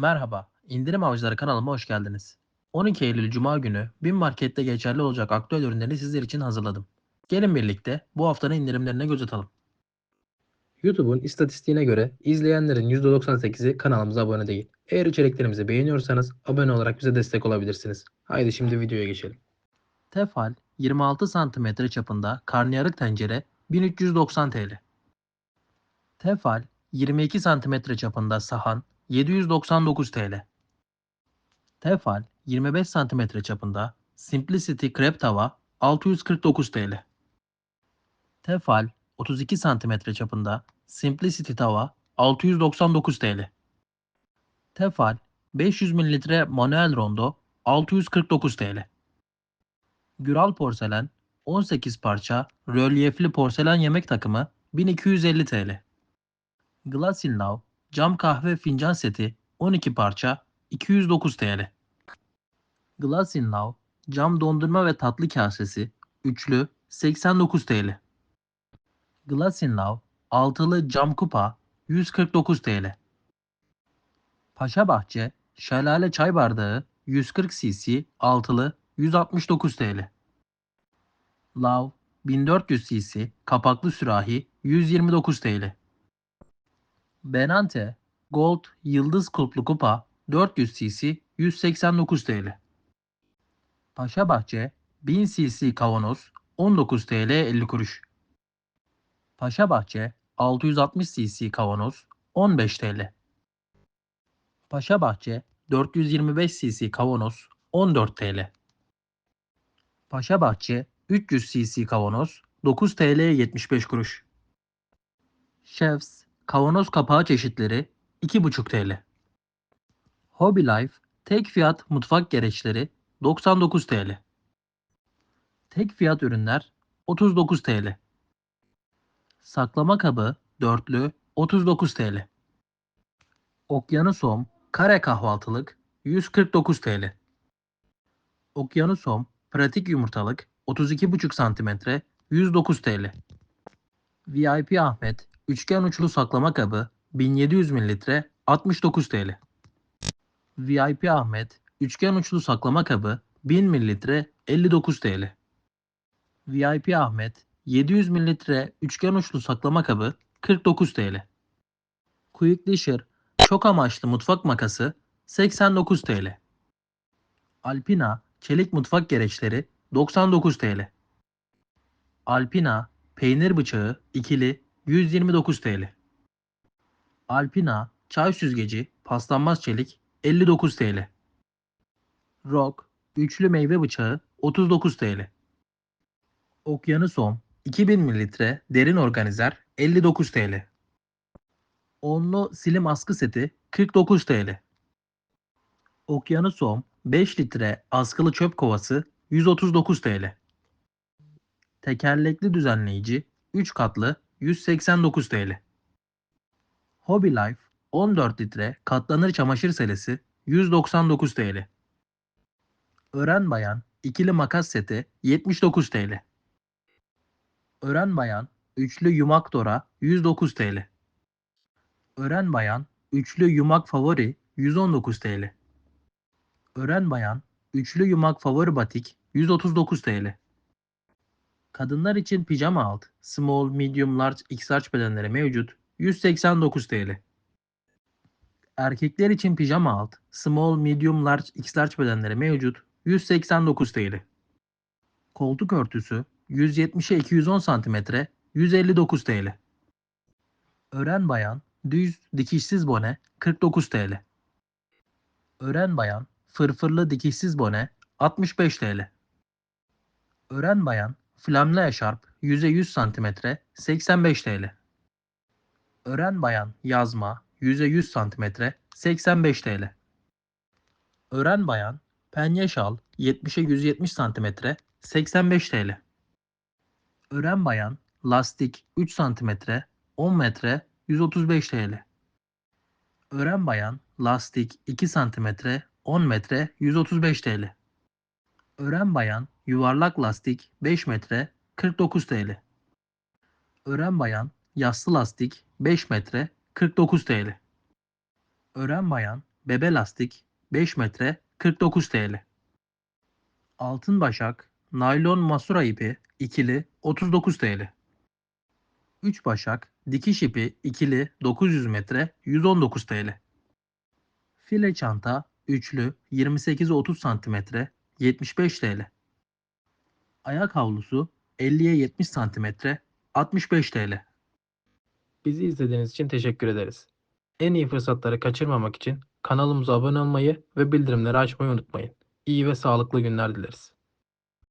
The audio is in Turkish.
Merhaba, İndirim Avcıları kanalıma hoş geldiniz. 12 Eylül Cuma günü BİM Market'te geçerli olacak aktüel ürünleri sizler için hazırladım. Gelin birlikte bu haftanın indirimlerine göz atalım. YouTube'un istatistiğine göre izleyenlerin %98'i kanalımıza abone değil. Eğer içeriklerimizi beğeniyorsanız abone olarak bize destek olabilirsiniz. Haydi şimdi videoya geçelim. Tefal 26 cm çapında karnıyarık tencere 1390 TL. Tefal 22 cm çapında sahan 799 TL. Tefal 25 cm çapında Simplicity krep tava 649 TL. Tefal 32 cm çapında Simplicity tava 699 TL. Tefal 500 ml manuel rondo 649 TL. Güral porselen 18 parça rölyefli porselen yemek takımı 1250 TL. Glasilnav cam kahve fincan seti 12 parça 209 TL. Glasilnav cam dondurma ve tatlı kasesi üçlü 89 TL. Glasilnav altılı cam kupa 149 TL. Paşabahçe şelale çay bardağı 140 cc altılı 169 TL. Lav 1400 cc kapaklı sürahi 129 TL. Benante Gold Yıldız Kulplu Kupa 400 cc 189 TL. Paşabahçe 1000 cc kavanoz 19 TL 50 kuruş. Paşabahçe 660 cc kavanoz 15 TL. Paşabahçe 425 cc kavanoz 14 TL. Paşabahçe 300 cc kavanoz 9 TL 75 kuruş. Chefs kavanoz kapağı çeşitleri 2,5 TL. Hobby Life tek fiyat mutfak gereçleri 99 TL. Tek fiyat ürünler 39 TL. Saklama kabı dörtlü 39 TL. Okyanusom kare kahvaltılık 149 TL. Okyanusom pratik yumurtalık 32,5 cm 109 TL. VIP Ahmet üçgen uçlu saklama kabı 1700 ml 69 TL. VIP Ahmet üçgen uçlu saklama kabı 1000 ml 59 TL. VIP Ahmet 700 ml üçgen uçlu saklama kabı 49 TL. Quick Disher çok amaçlı mutfak makası 89 TL. Alpina çelik mutfak gereçleri 99 TL. Alpina peynir bıçağı ikili 129 TL. Alpina çay süzgeci paslanmaz çelik 59 TL. Rock üçlü meyve bıçağı 39 TL. Okyanusom 2000 ml derin organizer 59 TL. Onlu silim askı seti 49 TL. Okyanusom 5 litre askılı çöp kovası 139 TL. Tekerlekli düzenleyici 3 katlı 189 TL. Hobby Life 14 litre katlanır çamaşır selesi 199 TL. Ören Bayan ikili makas seti 79 TL. Ören Bayan üçlü yumak dora 109 TL. Ören Bayan üçlü yumak favori 119 TL. Ören Bayan üçlü yumak favori batik 139 TL. Kadınlar için pijama alt, small, medium, large, XL bedenleri mevcut 189 TL. Erkekler için pijama alt, small, medium, large, XL bedenleri mevcut 189 TL. Koltuk örtüsü 170'e 210 cm 159 TL. Ören bayan düz dikişsiz bone 49 TL. Ören bayan fırfırlı dikişsiz bone 65 TL. Ören bayan flamlı eşarp 100'e 100 cm 85 TL. Ören bayan yazma 100'e 100 cm 85 TL. Ören bayan penye şal 70'e 170 cm 85 TL. Ören bayan lastik 3 cm 10 metre 135 TL. Ören bayan lastik 2 cm 10 metre 135 TL. Ören bayan yuvarlak lastik 5 metre 49 TL. Ören bayan yassı lastik 5 metre 49 TL. Ören bayan bebe lastik 5 metre 49 TL. Altın başak naylon masura ipi ikili 39 TL. 3 başak dikiş ipi ikili 900 metre 119 TL. File çanta üçlü 28-30 cm 75 TL. Ayak havlusu 50'ye 70 cm 65 TL. Bizi izlediğiniz için teşekkür ederiz. En iyi fırsatları kaçırmamak için kanalımıza abone olmayı ve bildirimleri açmayı unutmayın. İyi ve sağlıklı günler dileriz.